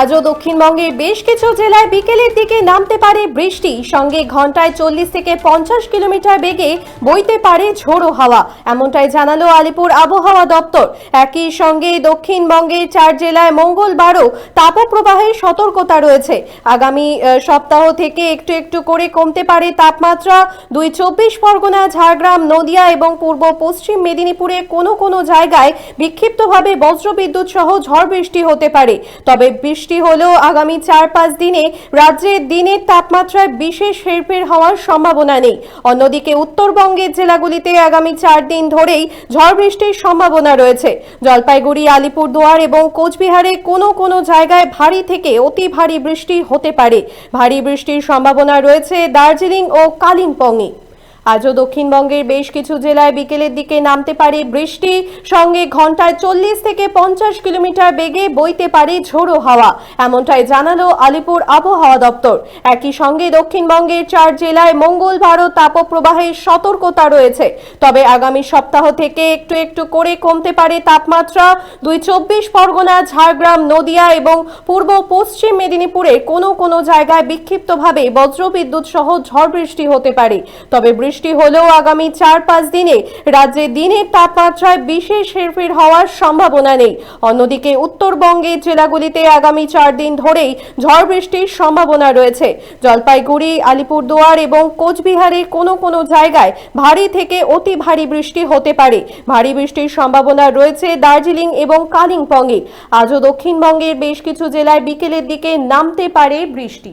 আজও দক্ষিণবঙ্গের বেশ কিছু জেলায় বিকেলের দিকে নামতে পারে বৃষ্টি। সঙ্গে ঘন্টায় চল্লিশ থেকে পঞ্চাশ কিলোমিটার বেগে বইতে পারে ঝোড়ো হাওয়া। এমনটাই জানালো আলিপুর আবহাওয়া দপ্তর। একই সঙ্গে দক্ষিণবঙ্গের চার জেলায় মঙ্গলবারও তাপপ্রবাহের সতর্কতা রয়েছে। আগামী সপ্তাহ থেকে একটু একটু করে কমতে পারে তাপমাত্রা। দুই চব্বিশ পরগনা, ঝাড়গ্রাম, নদিয়া এবং পূর্ব পশ্চিম মেদিনীপুরে কোনো কোনো জায়গায় বিক্ষিপ্তভাবে বজ্রবিদ্যুৎ সহ ঝড় বৃষ্টি হতে পারে। তবে বৃষ্টি হলেও আগামী চার পাঁচ দিনে রাজ্যে দিনের তাপমাত্রায় বিশেষ হেরফের হওয়ার সম্ভাবনা নেই। অন্যদিকে উত্তরবঙ্গের জেলাগুলিতে আগামী চার দিন ধরেই ঝড় বৃষ্টির সম্ভাবনা রয়েছে। জলপাইগুড়ি, আলিপুরদুয়ার এবং কোচবিহারে কোনো কোনো জায়গায় ভারী থেকে অতি ভারী বৃষ্টি হতে পারে। ভারী বৃষ্টির সম্ভাবনা রয়েছে দার্জিলিং ও কালিম্পংয়ে। আজও দক্ষিণবঙ্গের বেশ কিছু জেলায় বিকেলের দিকে নামতে পারে বৃষ্টি। সঙ্গে ঘন্টায় চল্লিশ থেকে পঞ্চাশ কিলোমিটার বেগে বইতে পারে ঝোড়ো হাওয়া। এমনটাই জানালো আলিপুর আবহাওয়া দপ্তর। একই সঙ্গে দক্ষিণবঙ্গের চার জেলায় মঙ্গলবারও তাপপ্রবাহের সতর্কতা রয়েছে। তবে আগামী সপ্তাহ থেকে একটু একটু করে কমতে পারে তাপমাত্রা। দুই চব্বিশ পরগনা, ঝাড়গ্রাম, নদিয়া এবং পূর্ব পশ্চিম মেদিনীপুরের কোনো কোনো জায়গায় বিক্ষিপ্তভাবে বজ্রবিদ্যুৎ সহ ঝড় বৃষ্টি হতে পারে। তবে বৃষ্টি হলেও আগামী চার পাঁচ দিনে রাজ্যে দিনের তাপমাত্রায় বিশেষ হেরফের হওয়ার সম্ভাবনা নেই। অন্যদিকে উত্তরবঙ্গের জেলাগুলিতে আগামী চার দিন ধরেই ঝড় বৃষ্টির সম্ভাবনা রয়েছে। জলপাইগুড়ি, আলিপুরদুয়ার এবং কোচবিহারের কোনো কোনো জায়গায় ভারী থেকে অতি ভারী বৃষ্টি হতে পারে। ভারী বৃষ্টির সম্ভাবনা রয়েছে দার্জিলিং এবং কালিম্পংয়ে। আজও দক্ষিণবঙ্গের বেশ কিছু জেলায় বিকেলের দিকে নামতে পারে বৃষ্টি।